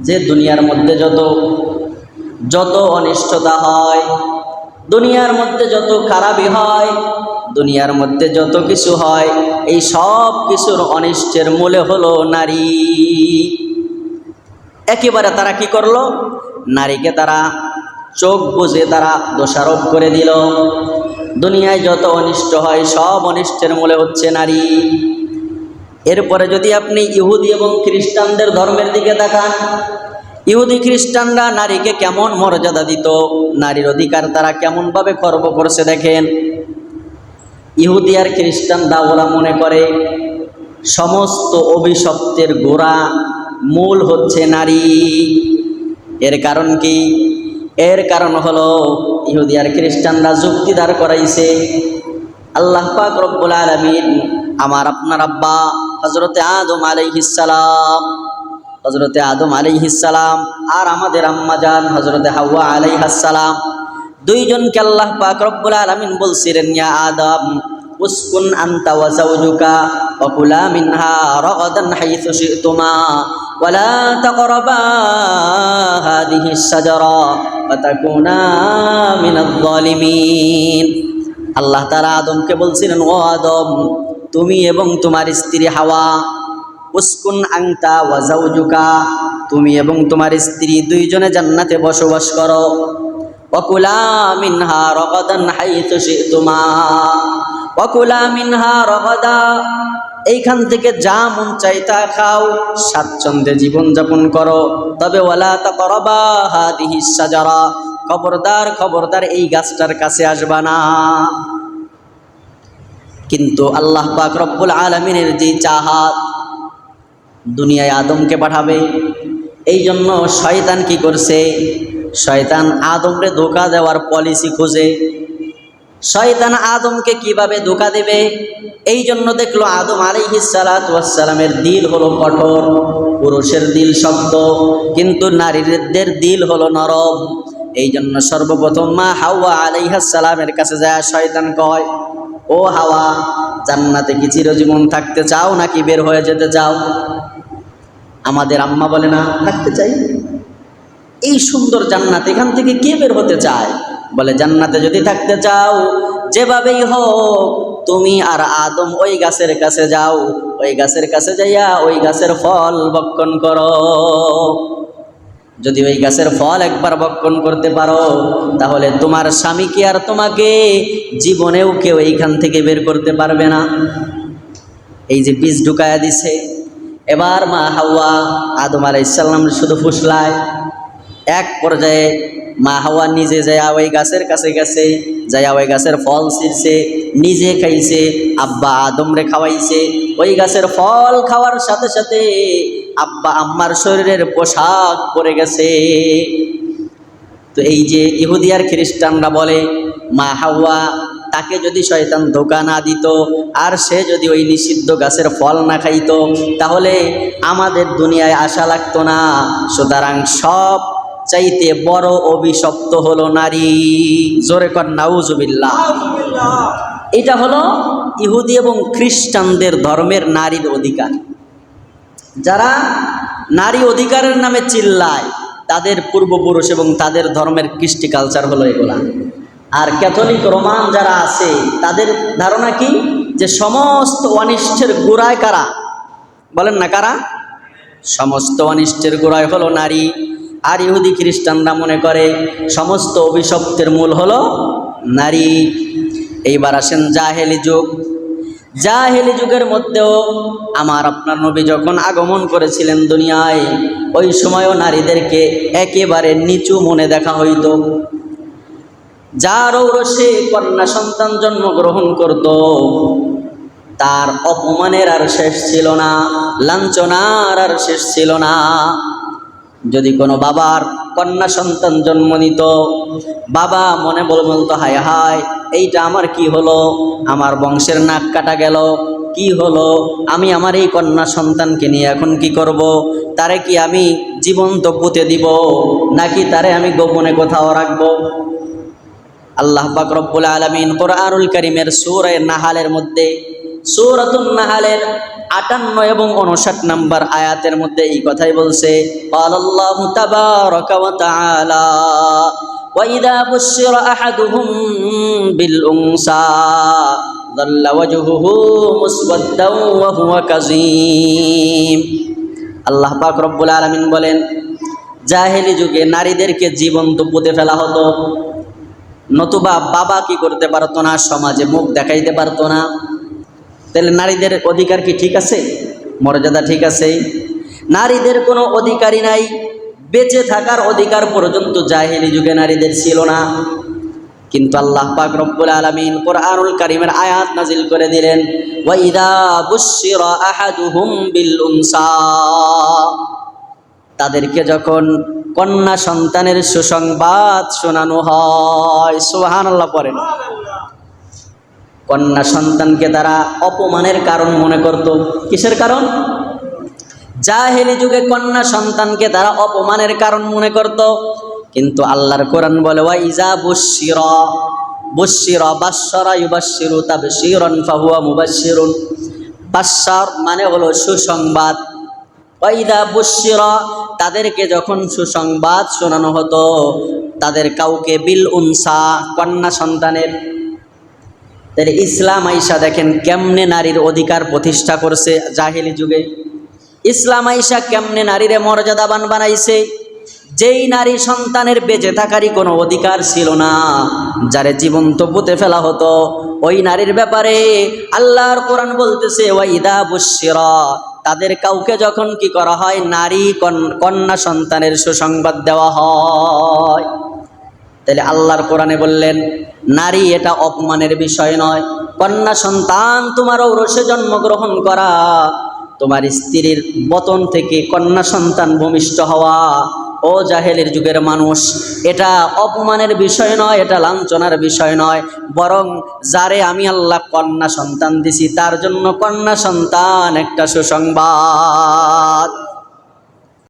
যে দুনিয়ার মধ্যে যত যত অনিষ্টতা হয়, দুনিয়ার মধ্যে যত খারাপই হয়, দুনিয়ার মধ্যে যত কিছু হয়, এই সব কিছুর অনিষ্টের মূলে হলো নারী। একেবারে তারা কি করল? নারীকে তারা চোখ বুঝে তারা দোষারোপ করে দিল। দুনিয়ায় যত অনিষ্ট হয়, সব অনিষ্টের মূলে হচ্ছে নারী। এরপরে যদি আপনি ইহুদি এবং খ্রিস্টানদের ধর্মের দিকে তাকান, ইহুদি খ্রিস্টানরা নারীকে কেমন মর্যাদা দিত? নারীর অধিকার তারা কেমনভাবে খর্ব করছে দেখেন। ইহুদি আর খ্রিস্টানরা ওরা মনে করে, সমস্ত অভিশপ্তের গোড়া মূল হচ্ছে নারী। এর কারণ কি? এর কারণ হলো ইহুদি আর খ্রিস্টানরা যুক্তি দাঁড় করাইছে, আল্লাহ পাক রব্বুল আলামিন, আমার আপনার আব্বা হজরতে আদম আলাইহিসসালাম হজরতে আদম আলাইহিসসালাম আর আমাদের আম্মা জান হজরতে হাওয়া আলাইহাসসালাম দুইজনকে আল্লাহ পাক রব্বুল আলামিন বলছিলেন, ইয়া আদম, উসকুন আনতা ওয়া যাওজুকা ওয়া কুলা মিনহা রাগাদান হাইথু শি'তুমা ওয়া লা তাকরাবা হাদিহি আশ-শাজারা ফাতাকুনা মিনাল যালিমিন। আল্লাহ তাআলা আদমকে বলছিলেন, ও আদম তুমি এবং তোমার স্ত্রী হাওয়া, উস্কুন আংতা ওয়া যাওজুকা, তুমি এবং তোমার স্ত্রী দুইজনে জান্নাতে বসবাস করো। ওয়াকুলা মিনহা রগাদান হাইতু শি'তুমা, ওয়াকুলা মিনহা রগাদা, এইখান থেকে যা মন চাই তা খাও, স্বাচ্ছন্দ্যে জীবনযাপন করো। তবে ওয়ালা তাকরাবা হাদিহি শাজারা, খবরদার খবরদার এই গাছটার কাছে আসবা না। কিন্তু আল্লাহ পাক রব্বুল আলমিনের যে চাহাত দুনিয়ায় আদমকে পাঠাবে এই জন্য শয়তান কি করছে? শয়তান আদমকে ধোকা দেওয়ার পলিসি খোঁজে। শয়তান আদমকে কীভাবে ধোকা দেবে? এই জন্য দেখল আদম আলিহিসালামের দিল হলো কঠোর, পুরুষের দিল শক্ত, কিন্তু নারীদের দিল হলো নরম। এই জন্য সর্বপ্রথম মা হাওয়া আলাইহাসালামের কাছে যায়, শয়তান কয় ও হাওয়া, জান্নাতে কি চিরজীবন থাকতে চাও নাকি বের হয়ে যেতে চাও? আমাদের আম্মা বলে, না, থাকতে চাই। এই সুন্দর জান্নাত, এখান থেকে কে বের হতে চায়? বলে, জান্নাতে যদি থাকতে চাও, যেভাবেই হোক, তুমি আর আদম ওই গাছের কাছে যাও, ওই গাছের কাছে যাইয়া ওই গাছের ফল বক্ষণ করো। যদি ওই গাছের ফল একবার বক্ষণ করতে পারো, তাহলে তোমার স্বামীকে আর তোমাকে জীবনেও কেউ এইখান থেকে বের করতে পারবে না? এই যে বীজ ঢুকায়া দিছে। এবার মা হাওয়া আদম আলাইসাল্লাম শুধু ফুসলায়। এক পর্যায়ে মা হাওয়া নিজে যায় ওই গাছের কাছে গেছে, যায় ওই গাছের ফল ছিঁড়ছে। নিজে খাইছে, আব্বা আদমরে খাওয়াইছে, ওই গাছের ফল খাওয়ার সাথে সাথে আব্বা আম্মার শরীরের পোশাক পরে গেছে। তো এই যে ইহুদিয়ার খ্রিস্টানরা বলে, মা হাওয়া তাকে যদি শয়তান ধোকা না দিত আর সে যদি ওই নিষিদ্ধ গাছের ফল না খাইত, তাহলে আমাদের দুনিয়ায় আশা লাগতো না। সুতরাং সব চাইতে বড় অভিশপ্ত হলো নারী। জোরে কর, নাউজুবিল্লাহ। এটা হলো ইহুদি এবং খ্রিস্টানদের ধর্মের নারীর অধিকার। যারা নারী অধিকারের নামে চিল্লায়, তাদের পূর্বপুরুষ এবং তাদের ধর্মের কৃষ্টি কালচার হলো এগুলা। আর ক্যাথলিক, রোমান যারা আছে, তাদের ধারণা কি? যে সমস্ত অনিষ্টের গোড়ায় কারা? বলেন না কারা? সমস্ত অনিষ্টের গোড়ায় হলো নারী, আর ইহুদি খ্রিস্টানরা মনে করে সমস্ত অভিশপ্তের মূল হলো নারী। এইবার আসেন জাহেলি যুগ। জাহেলি যুগের মধ্যেও আমার আপনার নবী যখন আগমন করেছিলেন দুনিয়ায়, ওই সময়ও নারীদেরকে একেবারে নিচু মনে দেখা হইতো। যার ঔরসে কন্যা সন্তান জন্মগ্রহণ করত, তার অপমানের আর শেষ ছিল না, লাঞ্ছনার আর শেষ ছিল না। যদি কোনো বাবার কন্যা সন্তান জন্ম নিত, বাবা মনে বল বলতো হায় হায় এইটা আমার কি হলো? আমার বংশের নাক কাটা গেল। কি হলো? আমি আমার এই কন্যা সন্তানকে নিয়ে এখন কি করব। তারে কি আমি জীবন্ত পুঁতে দিব? নাকি তারে আমি গোপনে কোথাও রাখব? আল্লাহ পাক রব্বুল আলমিন কোরআনুল করিমের সুরায় নাহালের মধ্যে, সূরাতুন নাহালের আটান্ন এবং উনষাট নাম্বার আয়াতের মধ্যে এই কথাই বলছে আল্লাহু তাবারাকা ওয়া তাআলা। وإذا بشر أحدهم بالأنثى ظل وجهه مسودا وهو كظيم আল্লাহ পাক রব্বুল আলামিন বলেন জাহেলি যুগে নারীদেরকে জীবন্ত পুঁতে ফেলা হতো নতুবা বাবা কি করতে পারতো না সমাজে মুখ দেখাইতে পারতো না তাহলে নারীদের অধিকার কি ঠিক আছে মর্যাদা ঠিক আছে নারীদের কোনো অধিকারই নাই বেঁচে থাকার অধিকার পর্যন্ত জাহেলি যুগে নারীদের ছিল না। কিন্তু আল্লাহ পাক রব্বুল আলামিন কোরআনুল কারীমের আয়াত নাজিল করে দিলেন ওয়াইদা তাদেরকে যখন কন্যা সন্তানের সুসংবাদ শোনানো হয়, সুবহানাল্লাহ পড়েন। কন্যা সন্তানকে তারা অপমানের কারণ মনে করত। কিসের কারণ? জাহেলি যুগে কন্যা সন্তানকে তারা অপমানের কারণ মনে করত। কিন্তু আল্লাহর কোরআন বলে ওয়া ইজা বুশিরা বুশিরা বাশশারা ইউবাশশিরু তাবশীরান ফাহুয়া মুবাশশিরুন। বাশশার মানে হলো সুসংবাদ। ওয়াইদা বুশিরা তাদেরকে যখন সুসংবাদ শোনানো হতো, তাদের কাউকে বিল উনসা, কন্যা সন্তানের। তাহলে ইসলাম আইসা দেখেন, কেমনে নারীর অধিকার প্রতিষ্ঠা করছে জাহেলি যুগে। ইসলাম আইসা কেমনে নারীরে মর্যাদাবান বানাইছে? যেই নারী সন্তানের বেঁচে থাকারই কোনো অধিকার ছিল না, যারে জীবন্ত পুঁতে ফেলা হতো, ওই নারীর ব্যাপারে আল্লাহর কোরআন বলতেছে, ওয়াইদা বুশিরা তাদের কাউকে যখন কি করা হয়? নারী কন- কন্যা সন্তানের সুসংবাদ দেওয়া হয়। তাহলে আল্লাহর কোরআনে বললেন, নারী এটা অপমানের বিষয় নয়। কন্যা সন্তান তোমার ঔরসে জন্মগ্রহণ করা তোমার স্ত্রীর বতন থেকে কন্যা সন্তান ভূমিষ্ঠ হওয়া। ও জাহেলের যুগের মানুষ, এটা অপমানের বিষয় নয়, এটা লাঞ্ছনার বিষয় নয়। বরং যারে আমি আল্লাহ কন্যা সন্তান দিছি, তার জন্য কন্যা সন্তান একটা সুসংবাদ।